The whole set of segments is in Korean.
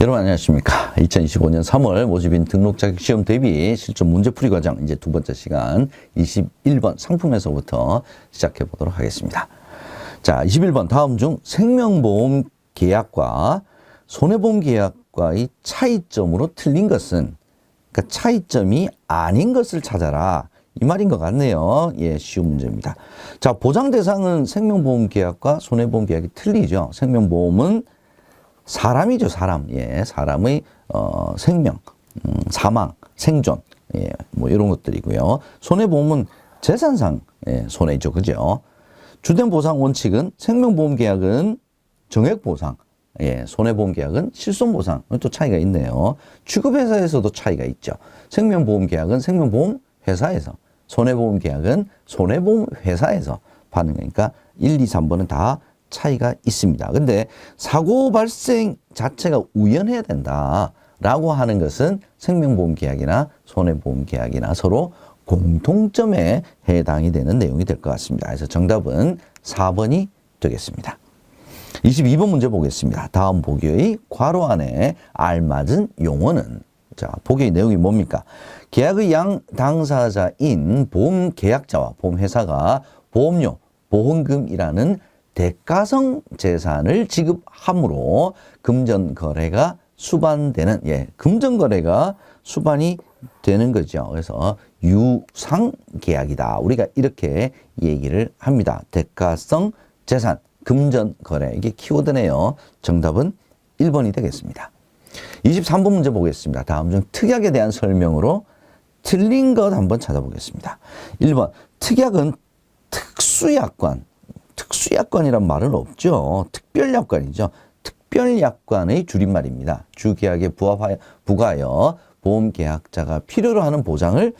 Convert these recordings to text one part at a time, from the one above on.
여러분 안녕하십니까. 2025년 3월 모집인 등록 자격 시험 대비 실전 문제풀이 과정 이제 두 번째 시간 21번 상품에서부터 시작해 보도록 하겠습니다. 자, 21번 다음 중 생명보험 계약과 손해보험 계약과의 차이점으로 틀린 것은 그러니까 차이점이 아닌 것을 찾아라. 이 말인 것 같네요. 예, 쉬운 문제입니다. 자, 보장 대상은 생명보험 계약과 손해보험 계약이 틀리죠. 생명보험은 사람이죠, 사람. 예, 사람의 어, 생명, 음, 사망, 생존, 예, 뭐 이런 것들이고요. 손해 보험은 재산상 예, 손해죠, 그죠? 주된 보상 원칙은 생명보험 계약은 정액 보상, 예, 손해보험 계약은 실손 보상. 또 차이가 있네요. 취급회사에서도 차이가 있죠. 생명보험 계약은 생명보험 회사에서, 손해보험 계약은 손해보험 회사에서 받는 거니까 1, 2, 3번은 다 차이가 있습니다. 근데 사고 발생 자체가 우연해야 된다라고 하는 것은 생명보험 계약이나 손해보험 계약이나 서로 공통점에 해당이 되는 내용이 될 것 같습니다. 그래서 정답은 4번이 되겠습니다. 22번 문제 보겠습니다. 다음 보기의 괄호 안에 알맞은 용어는 자, 보기의 내용이 뭡니까? 계약의 양 당사자인 보험 계약자와 보험 회사가 보험료, 보험금이라는 대가성 재산을 지급함으로 금전 거래가 수반되는 예, 금전 거래가 수반이 되는 거죠. 그래서 유상 계약이다. 우리가 이렇게 얘기를 합니다. 대가성 재산 금전 거래 이게 키워드네요. 정답은 1번이 되겠습니다. 23번 문제 보겠습니다. 다음 중 특약에 대한 설명으로 틀린 것 한번 찾아보겠습니다. 1번 특약은 특수약관 특수약관이란 말은 없죠. 특별약관이죠. 특별약관의 줄임말입니다. 주계약에 부합하여, 부가하여 보험계약자가 필요로 하는 보장을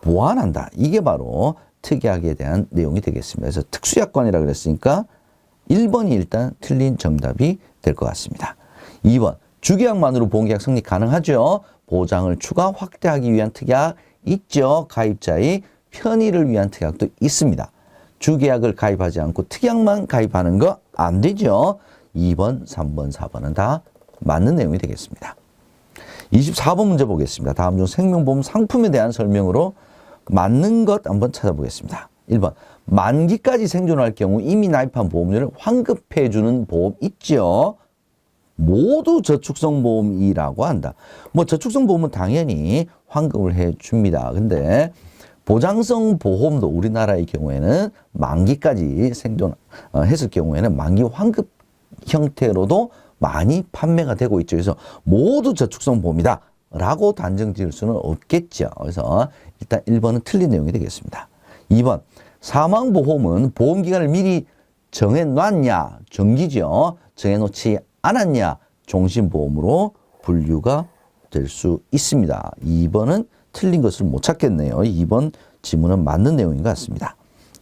보완한다. 이게 바로 특약에 대한 내용이 되겠습니다. 그래서 특수약관이라고 그랬으니까 1번이 일단 틀린 정답이 될 것 같습니다. 2번 주계약만으로 보험계약 성립 가능하죠. 보장을 추가 확대하기 위한 특약 있죠. 가입자의 편의를 위한 특약도 있습니다. 주계약을 가입하지 않고 특약만 가입하는 거 안 되죠. 2번, 3번, 4번은 다 맞는 내용이 되겠습니다. 24번 문제 보겠습니다. 다음 중 생명보험 상품에 대한 설명으로 맞는 것 한번 찾아보겠습니다. 1번 만기까지 생존할 경우 이미 나입한 보험료를 환급해 주는 보험 있죠. 모두 저축성 보험이라고 한다. 뭐 저축성 보험은 당연히 환급을 해 줍니다. 근데 보장성 보험도 우리나라의 경우에는 만기까지 생존했을 경우에는 만기 환급 형태로도 많이 판매가 되고 있죠. 그래서 모두 저축성 보험이다. 라고 단정 지을 수는 없겠죠. 그래서 일단 1번은 틀린 내용이 되겠습니다. 2번, 사망보험은 보험기간을 미리 정해놨냐? 정기죠. 정해놓지 않았냐? 종신보험으로 분류가 될 수 있습니다. 2번은 틀린 것을 못 찾겠네요. 2번 지문은 맞는 내용인 것 같습니다.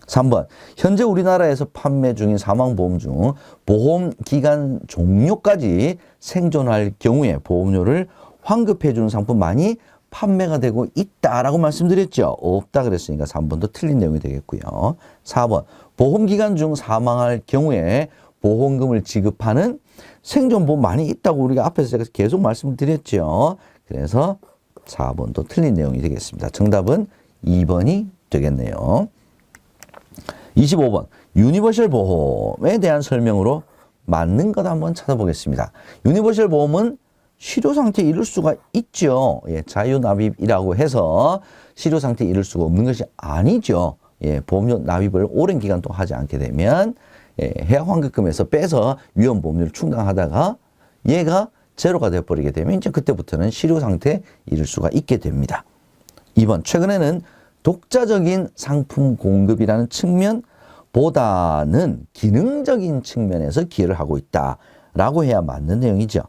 3번 현재 우리나라에서 판매 중인 사망보험 중 보험 기간 종료까지 생존할 경우에 보험료를 환급해 주는 상품 많이 판매가 되고 있다라고 말씀드렸죠. 없다 그랬으니까 3번도 틀린 내용이 되겠고요. 4번 보험 기간 중 사망할 경우에 보험금을 지급하는 생존보험 많이 있다고 우리가 앞에서 제가 계속 말씀을 드렸죠. 그래서 4번도 틀린 내용이 되겠습니다. 정답은 2번이 되겠네요. 25번 유니버셜 보험에 대한 설명으로 맞는 것 한번 찾아보겠습니다. 유니버셜 보험은 실효 상태에 이를 수가 있죠. 예, 자유 납입이라고 해서 실효 상태에 이를 수가 없는 것이 아니죠. 예, 보험료 납입을 오랜 기간 동안 하지 않게 되면 예, 해약 환급금에서 빼서 위험 보험료를 충당하다가 얘가 제로가 되어버리게 되면 이제 그때부터는 실효 상태에 이를 수가 있게 됩니다. 2번 최근에는 독자적인 상품 공급이라는 측면보다는 기능적인 측면에서 기여를 하고 있다라고 해야 맞는 내용이죠.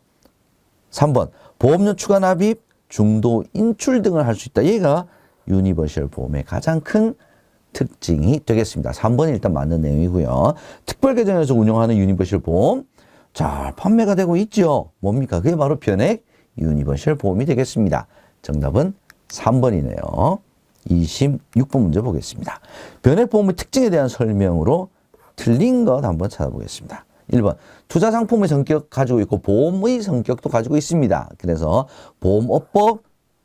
3번 보험료 추가 납입, 중도 인출 등을 할 수 있다. 얘가 유니버셜 보험의 가장 큰 특징이 되겠습니다. 3번이 일단 맞는 내용이고요. 특별 계정에서 운영하는 유니버셜 보험 잘 판매가 되고 있죠. 뭡니까? 그게 바로 변액 유니버셜 보험이 되겠습니다. 정답은 3번이네요. 26번 문제 보겠습니다. 변액 보험의 특징에 대한 설명으로 틀린 것 한번 찾아보겠습니다. 1번 투자 상품의 성격 가지고 있고 보험의 성격도 가지고 있습니다. 그래서 보험업법,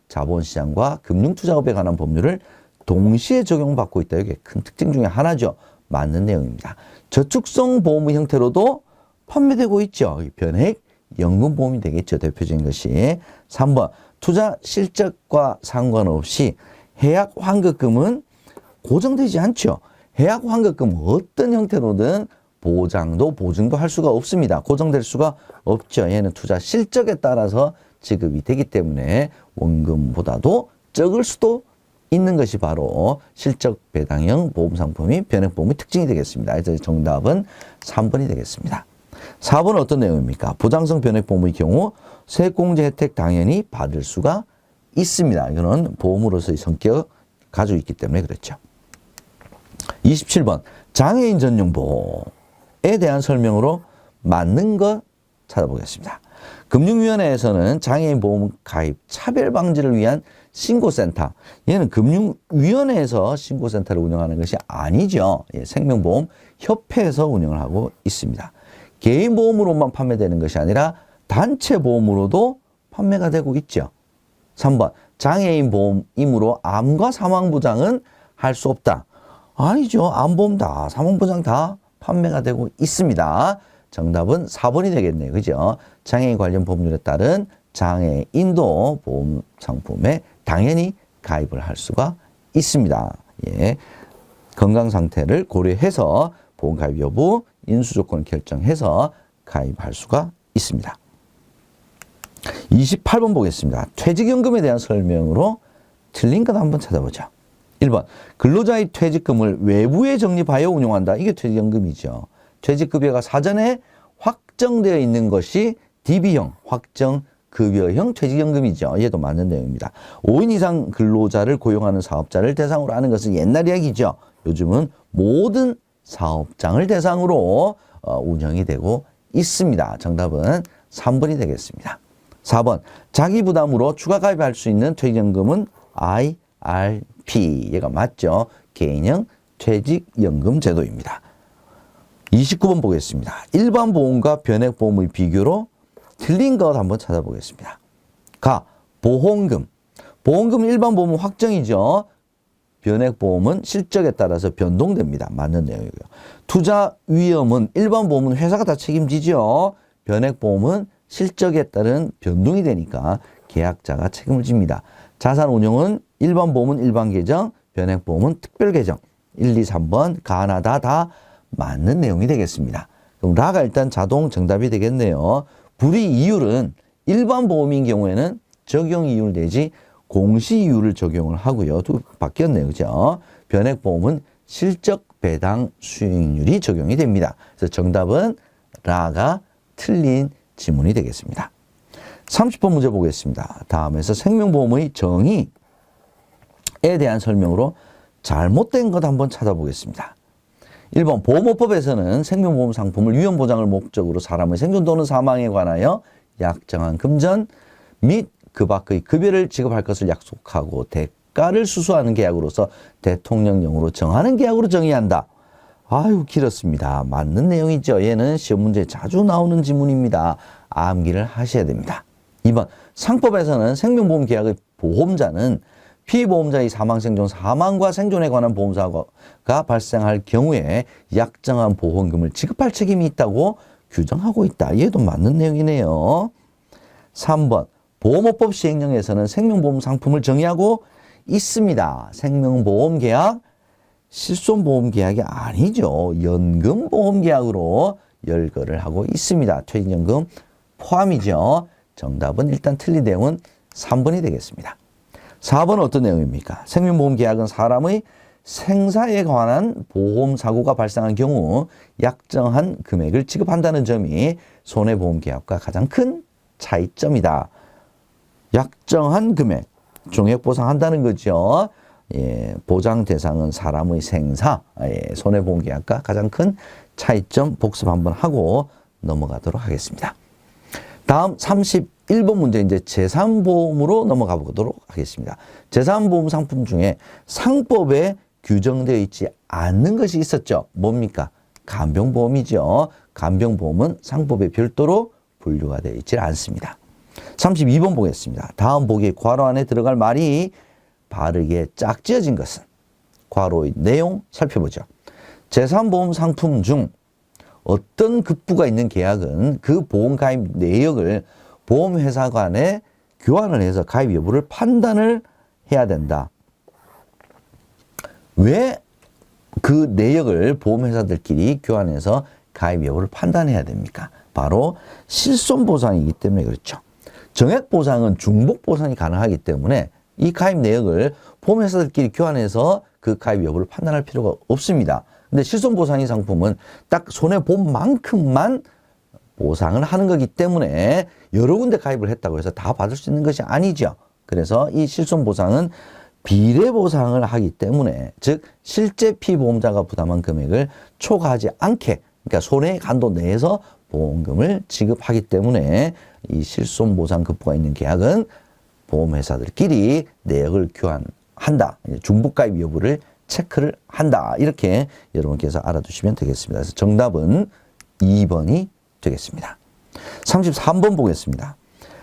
자본시장과 금융투자업에 관한 법률을 동시에 적용받고 있다. 이게 큰 특징 중에 하나죠. 맞는 내용입니다. 저축성 보험의 형태로도 판매되고 있죠. 이 변액 연금보험이 되겠죠. 대표적인 것이 3번 투자 실적과 상관없이 해약 환급금은 고정되지 않죠. 해약 환급금 어떤 형태로든 보장도 보증도 할 수가 없습니다. 고정될 수가 없죠. 얘는 투자 실적에 따라서 지급이 되기 때문에 원금보다도 적을 수도 있는 것이 바로 실적 배당형 보험 상품이 변액보험의 특징이 되겠습니다. 그래서 정답은 3번이 되겠습니다. 4번은 어떤 내용입니까? 보장성 변액보험의 경우 세액공제 혜택 당연히 받을 수가 있습니다. 이거는 보험으로서의 성격 가지고 있기 때문에 그렇죠. 27번 장애인 전용 보험에 대한 설명으로 맞는 것 찾아보겠습니다. 금융위원회에서는 장애인 보험 가입 차별 방지를 위한 신고센터. 얘는 금융위원회에서 신고센터를 운영하는 것이 아니죠. 예, 생명보험 협회에서 운영을 하고 있습니다. 개인 보험으로만 판매되는 것이 아니라 단체 보험으로도 판매가 되고 있죠. 3번 장애인 보험이므로 암과 사망 보장은 할 수 없다. 아니죠. 암보험 다 사망 보장 다 판매가 되고 있습니다. 정답은 4번이 되겠네요. 그죠? 장애인 관련 법률에 따른 장애인도 보험 상품에 당연히 가입을 할 수가 있습니다. 예. 건강 상태를 고려해서 보험 가입 여부, 인수 조건을 결정해서 가입할 수가 있습니다. 28번 보겠습니다. 퇴직연금에 대한 설명으로 틀린 것 한번 찾아보죠. 1번 근로자의 퇴직금을 외부에 적립하여 운용한다. 이게 퇴직연금이죠. 퇴직급여가 사전에 확정되어 있는 것이 DB형 확정 급여형 퇴직연금이죠. 얘도 맞는 내용입니다. 5인 이상 근로자를 고용하는 사업자를 대상으로 하는 것은 옛날 이야기죠. 요즘은 모든 사업장을 대상으로 어, 운영이 되고 있습니다. 정답은 3번이 되겠습니다. 4번 자기 부담으로 추가 가입할 수 있는 퇴직연금은 IRP 얘가 맞죠. 개인형 퇴직연금 제도입니다. 29번 보겠습니다. 일반 보험과 변액 보험의 비교로 틀린 것 한번 찾아보겠습니다. 가 보험금 보험금 일반 보험은 확정이죠. 변액 보험은 실적에 따라서 변동됩니다. 맞는 내용이고요. 투자 위험은 일반 보험은 회사가 다 책임지죠. 변액 보험은 실적에 따른 변동이 되니까 계약자가 책임을 집니다. 자산 운용은 일반 보험은 일반 계정, 변액 보험은 특별 계정. 1, 2, 3번 가나다 다 맞는 내용이 되겠습니다. 그럼 라가 일단 자동 정답이 되겠네요. 불이 이율은 일반 보험인 경우에는 적용 이율 내지 공시 이율을 적용을 하고요. 또 바뀌었네요. 그죠? 변액 보험은 실적 배당 수익률이 적용이 됩니다. 그래서 정답은 라가 틀린 지문이 되겠습니다. 30번 문제 보겠습니다. 다음에서 생명보험의 정의에 대한 설명으로 잘못된 것 한번 찾아보겠습니다. 1번 보험업법에서는 생명보험 상품을 위험보장을 목적으로 사람의 생존 또는 사망에 관하여 약정한 금전 및 그 밖의 급여를 지급할 것을 약속하고 대가를 수수하는 계약으로서 대통령령으로 정하는 계약으로 정의한다. 아유 길었습니다. 맞는 내용이죠. 얘는 시험 문제에 자주 나오는 지문입니다. 암기를 하셔야 됩니다. 2번 상법에서는 생명보험 계약의 보험자는 피보험자의 사망, 생존, 사망과 생존에 관한 보험사고가 발생할 경우에 약정한 보험금을 지급할 책임이 있다고 규정하고 있다. 얘도 맞는 내용이네요. 3번 보험업법 시행령에서는 생명보험 상품을 정의하고 있습니다. 생명보험 계약, 실손보험 계약이 아니죠. 연금보험 계약으로 열거를 하고 있습니다. 퇴직연금 포함이죠. 정답은 일단 틀린 내용은 3번이 되겠습니다. 4번은 어떤 내용입니까? 생명보험 계약은 사람의 생사에 관한 보험 사고가 발생한 경우 약정한 금액을 지급한다는 점이 손해보험 계약과 가장 큰 차이점이다. 약정한 금액, 종액 보상한다는 거죠. 예, 보장 대상은 사람의 생사, 예, 손해보험 계약과 가장 큰 차이점 복습 한번 하고 넘어가도록 하겠습니다. 다음 31번 문제 이제 재산보험으로 넘어가 보도록 하겠습니다. 재산보험 상품 중에 상법에 규정되어 있지 않는 것이 있었죠. 뭡니까? 간병보험이죠. 간병보험은 상법에 별도로 분류가 되어 있지 않습니다. 32번 보겠습니다. 다음 보기 괄호 안에 들어갈 말이 바르게 짝지어진 것은 괄호의 내용 살펴보죠. 재산보험 상품 중 어떤 급부가 있는 계약은 그 보험 가입 내역을 보험회사 간에 교환을 해서 가입 여부를 판단을 해야 된다. 왜 그 내역을 보험회사들끼리 교환해서 가입 여부를 판단해야 됩니까? 바로 실손 보상이기 때문에 그렇죠. 정액 보상은 중복 보상이 가능하기 때문에 이 가입 내역을 보험회사들끼리 교환해서 그 가입 여부를 판단할 필요가 없습니다. 근데 실손 보상인 상품은 딱 손해 본 만큼만 보상을 하는 거기 때문에 여러 군데 가입을 했다고 해서 다 받을 수 있는 것이 아니죠. 그래서 이 실손 보상은 비례 보상을 하기 때문에 즉 실제 피보험자가 부담한 금액을 초과하지 않게 그러니까 손해 간도 내에서 보험금을 지급하기 때문에 이 실손 보상 급부가 있는 계약은 보험회사들끼리 내역을 교환한다. 중복 가입 여부를 체크를 한다. 이렇게 여러분께서 알아두시면 되겠습니다. 그래서 정답은 2번이 되겠습니다. 33번 보겠습니다.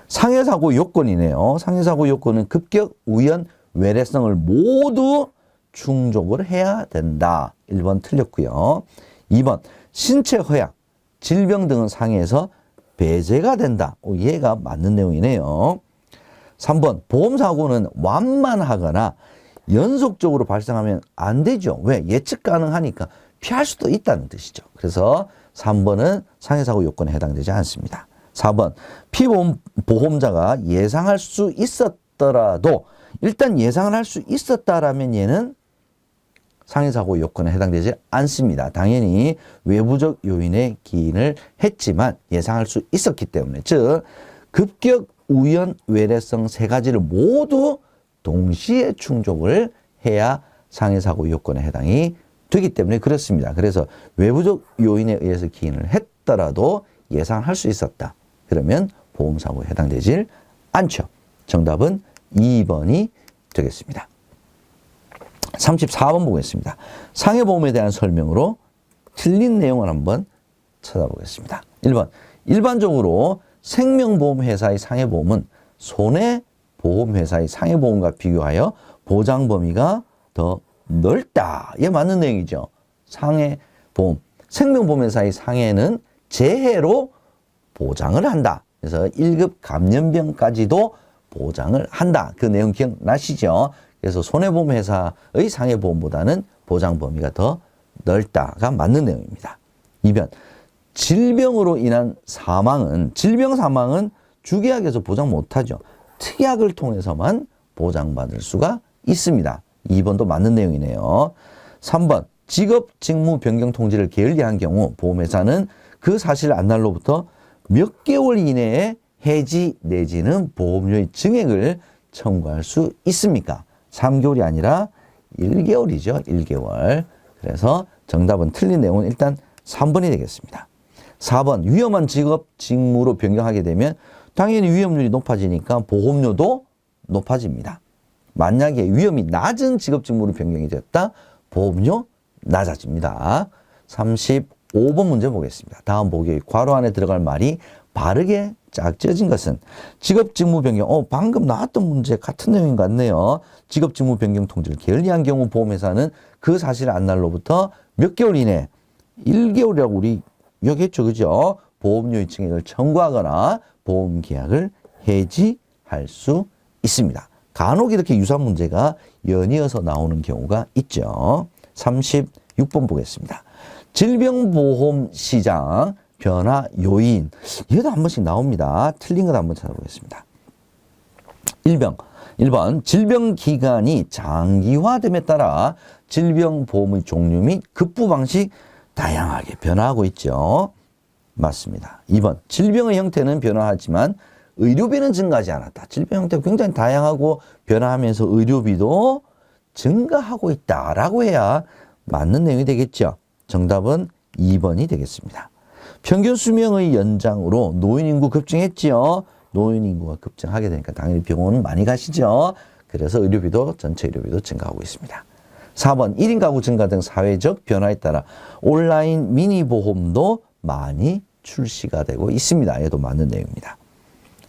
상해사고 요건이네요. 상해사고 요건은 급격, 우연, 외래성을 모두 충족을 해야 된다. 1번 틀렸고요. 2번 신체 허약, 질병 등은 상해에서 배제가 된다. 오, 얘가 맞는 내용이네요. 3번 보험사고는 완만하거나 연속적으로 발생하면 안 되죠. 왜? 예측 가능하니까 피할 수도 있다는 뜻이죠. 그래서 3번은 상해사고 요건에 해당되지 않습니다. 4번 피보험 보험자가 예상할 수 있었더라도 일단 예상을 할 수 있었다라면 얘는 상해사고 요건에 해당되지 않습니다. 당연히 외부적 요인의 기인을 했지만 예상할 수 있었기 때문에 즉 급격 우연 외래성 세 가지를 모두 동시에 충족을 해야 상해사고 요건에 해당이 되기 때문에 그렇습니다. 그래서 외부적 요인에 의해서 기인을 했더라도 예상할 수 있었다. 그러면 보험사고에 해당되질 않죠. 정답은 2번이 되겠습니다. 34번 보겠습니다. 상해보험에 대한 설명으로 틀린 내용을 한번 찾아보겠습니다. 1번. 일반적으로 생명보험회사의 상해보험은 손해보험회사의 상해보험과 비교하여 보장 범위가 더 넓다. 이게 맞는 내용이죠. 상해보험. 생명보험회사의 상해는 재해로 보장을 한다. 그래서 1급 감염병까지도 보장을 한다. 그 내용 기억나시죠? 그래서 손해보험 회사의 상해보험보다는 보장 범위가 더 넓다가 맞는 내용입니다. 2번. 질병으로 인한 사망은, 질병 사망은 주계약에서 보장 못하죠. 특약을 통해서만 보장받을 수가 있습니다. 2번도 맞는 내용이네요. 3번. 직업 직무 변경 통지를 게을리한 경우 보험회사는 그 사실 안날로부터 몇 개월 이내에 해지 내지는 보험료의 증액을 청구할 수 있습니까? 3개월이 아니라 1개월이죠. 1개월. 그래서 정답은 틀린 내용은 일단 3번이 되겠습니다. 4번 위험한 직업 직무로 변경하게 되면 당연히 위험률이 높아지니까 보험료도 높아집니다. 만약에 위험이 낮은 직업 직무로 변경이 됐다. 보험료 낮아집니다. 35번 문제 보겠습니다. 다음 보기 괄호 안에 들어갈 말이 바르게 짝지어진 것은 직업 직무 변경. 어, 방금 나왔던 문제 같은 내용인 것 같네요. 직업 직무 변경 통지를 게을리한 경우 보험회사는 그 사실 안날로부터 몇 개월 이내 1개월이라고 우리 여기했죠. 그죠? 보험료의 증액을 청구하거나 보험 계약을 해지할 수 있습니다. 간혹 이렇게 유사한 문제가 연이어서 나오는 경우가 있죠. 36번 보겠습니다. 질병보험 시장 변화 요인. 얘도 한 번씩 나옵니다. 틀린 것 한번 찾아보겠습니다. 1번. 1번. 질병 기간이 장기화됨에 따라 질병 보험의 종류 및 급부 방식 다양하게 변화하고 있죠. 맞습니다. 2번. 질병의 형태는 변화하지만 의료비는 증가하지 않았다. 질병 형태가 굉장히 다양하고 변화하면서 의료비도 증가하고 있다라고 해야 맞는 내용이 되겠죠. 정답은 2번이 되겠습니다. 평균 수명의 연장으로 노인 인구 급증했지요. 노인 인구가 급증하게 되니까 당연히 병원 많이 가시죠. 그래서 의료비도 전체 의료비도 증가하고 있습니다. 4번 1인 가구 증가 등 사회적 변화에 따라 온라인 미니 보험도 많이 출시가 되고 있습니다. 얘도 맞는 내용입니다.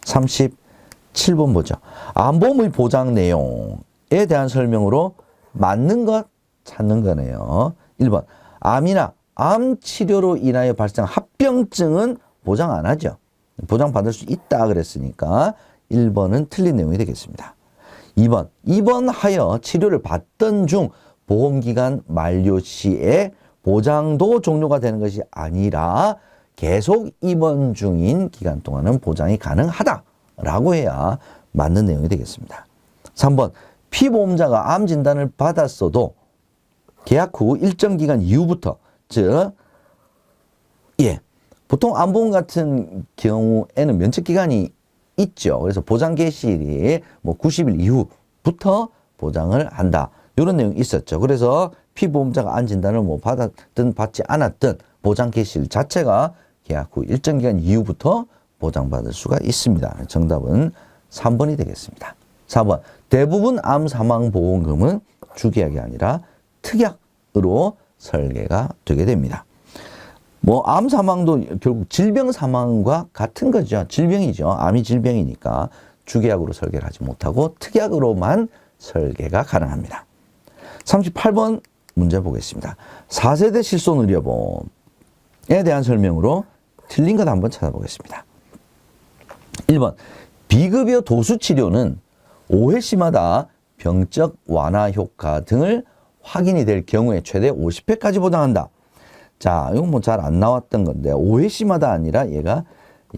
37번 보죠. 암보험의 보장 내용에 대한 설명으로 맞는 것 찾는 거네요. 1번. 암이나 암 치료로 인하여 발생 합병증은 보장 안 하죠. 보장 받을 수 있다 그랬으니까 1번은 틀린 내용이 되겠습니다. 2번. 입원하여 치료를 받던 중 보험기간 만료 시에 보장도 종료가 되는 것이 아니라 계속 입원 중인 기간 동안은 보장이 가능하다라고 해야 맞는 내용이 되겠습니다. 3번. 피보험자가 암 진단을 받았어도 계약 후 일정 기간 이후부터 즉 예. 보통 암보험 같은 경우에는 면책 기간이 있죠. 그래서 보장 개시일이 뭐 90일 이후부터 보장을 한다. 이런 내용이 있었죠. 그래서 피보험자가 암 진단을 뭐 받았든 받지 않았든 보장 개시일 자체가 계약 후 일정 기간 이후부터 보장받을 수가 있습니다. 정답은 3번이 되겠습니다. 4번. 대부분 암 사망 보험금은 주계약이 아니라 특약으로 설계가 되게 됩니다. 뭐 암 사망도 결국 질병 사망과 같은 거죠. 질병이죠. 암이 질병이니까 주계약으로 설계를 하지 못하고 특약으로만 설계가 가능합니다. 38번 문제 보겠습니다. 4세대 실손 의료보험에 대한 설명으로 틀린 것 한번 찾아보겠습니다. 1번 비급여 도수 치료는 5회시마다 병적 완화 효과 등을 확인이 될 경우에 최대 50회까지 보장한다. 자, 이건 뭐 잘 안 나왔던 건데 5회시마다 아니라 얘가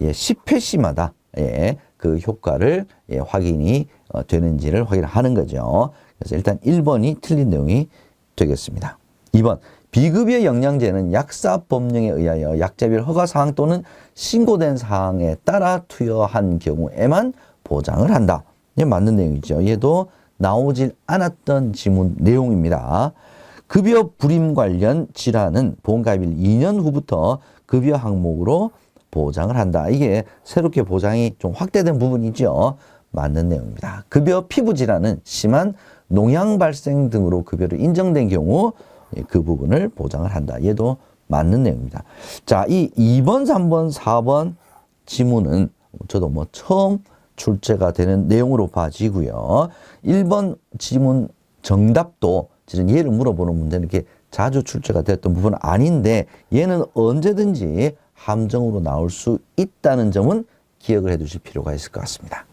예, 10회시마다 예, 그 효과를 예, 확인이 어, 되는지를 확인하는 거죠. 그래서 일단 1번이 틀린 내용이 되겠습니다. 2번 비급여 영양제는 약사 법령에 의하여 약자별 허가 사항 또는 신고된 사항에 따라 투여한 경우에만 보장을 한다. 이게 맞는 내용이죠. 얘도 나오질 않았던 지문 내용입니다. 급여 불임 관련 질환은 보험가입일 2년 후부터 급여 항목으로 보장을 한다. 이게 새롭게 보장이 좀 확대된 부분이죠. 맞는 내용입니다. 급여 피부 질환은 심한 농양 발생 등으로 급여를 인정된 경우 그 부분을 보장을 한다. 얘도 맞는 내용입니다. 자, 이 2번, 3번, 4번 지문은 저도 뭐 처음 출제가 되는 내용으로 봐지고요. 1번 지문 정답도 지금 얘를 물어보는 문제는 이렇게 자주 출제가 됐던 부분은 아닌데 얘는 언제든지 함정으로 나올 수 있다는 점은 기억을 해 두실 필요가 있을 것 같습니다.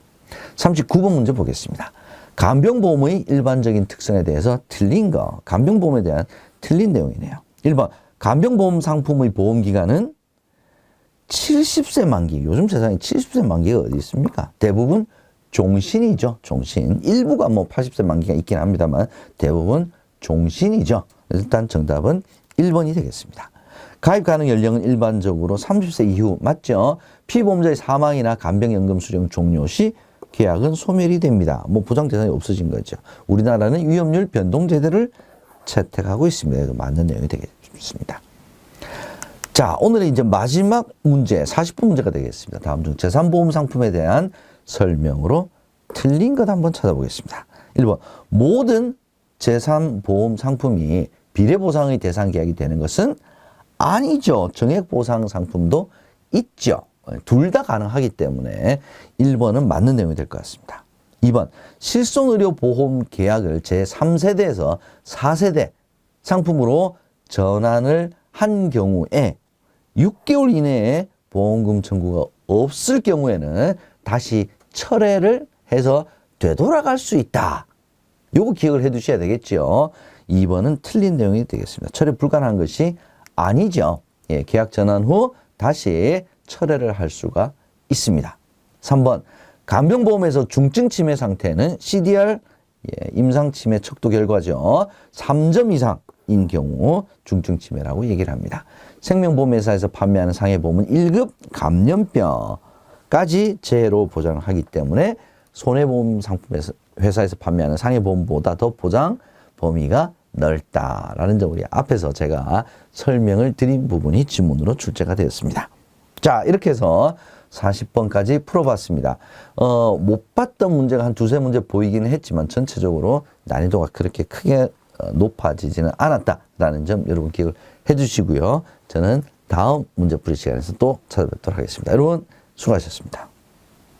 39번 문제 보겠습니다. 간병보험의 일반적인 특성에 대해서 틀린 거, 간병보험에 대한 틀린 내용이네요. 1번, 간병보험 상품의 보험기간은 70세 만기. 요즘 세상에 70세 만기가 어디 있습니까? 대부분 종신이죠. 종신. 일부가 뭐 80세 만기가 있긴 합니다만 대부분 종신이죠. 일단 정답은 1번이 되겠습니다. 가입 가능 연령은 일반적으로 30세 이후 맞죠? 피보험자의 사망이나 간병연금 수령 종료 시 계약은 소멸이 됩니다. 뭐 보장 대상이 없어진 거죠. 우리나라는 위험률 변동 제도를 채택하고 있습니다. 맞는 내용이 되겠습니다. 자, 오늘의 이제 마지막 문제, 40분 문제가 되겠습니다. 다음 중 재산보험 상품에 대한 설명으로 틀린 것 한번 찾아보겠습니다. 1번. 모든 재산보험 상품이 비례보상의 대상 계약이 되는 것은 아니죠. 정액보상 상품도 있죠. 둘 다 가능하기 때문에 1번은 맞는 내용이 될 것 같습니다. 2번. 실손의료보험 계약을 제3세대에서 4세대 상품으로 전환을 한 경우에 6개월 이내에 보험금 청구가 없을 경우에는 다시 철회를 해서 되돌아갈 수 있다. 요거 기억을 해 두셔야 되겠죠. 2번은 틀린 내용이 되겠습니다. 철회 불가능한 것이 아니죠. 예, 계약 전환 후 다시 철회를 할 수가 있습니다. 3번 간병보험에서 중증 치매 상태는 CDR 예, 임상 치매 척도 결과죠. 3점 이상 인 경우 중증 치매라고 얘기를 합니다. 생명보험회사에서 판매하는 상해보험은 1급 감염병까지 제로 보장을 하기 때문에 손해보험 상품에서 회사에서 판매하는 상해보험보다 더 보장 범위가 넓다라는 점 우리 앞에서 제가 설명을 드린 부분이 지문으로 출제가 되었습니다. 자, 이렇게 해서 40번까지 풀어봤습니다. 어, 못 봤던 문제가 한 두세 문제 보이기는 했지만 전체적으로 난이도가 그렇게 크게 어, 높아지지는 않았다라는 점 여러분 기억을 해 주시고요. 저는 다음 문제풀이 시간에서 또 찾아뵙도록 하겠습니다. 여러분 수고하셨습니다.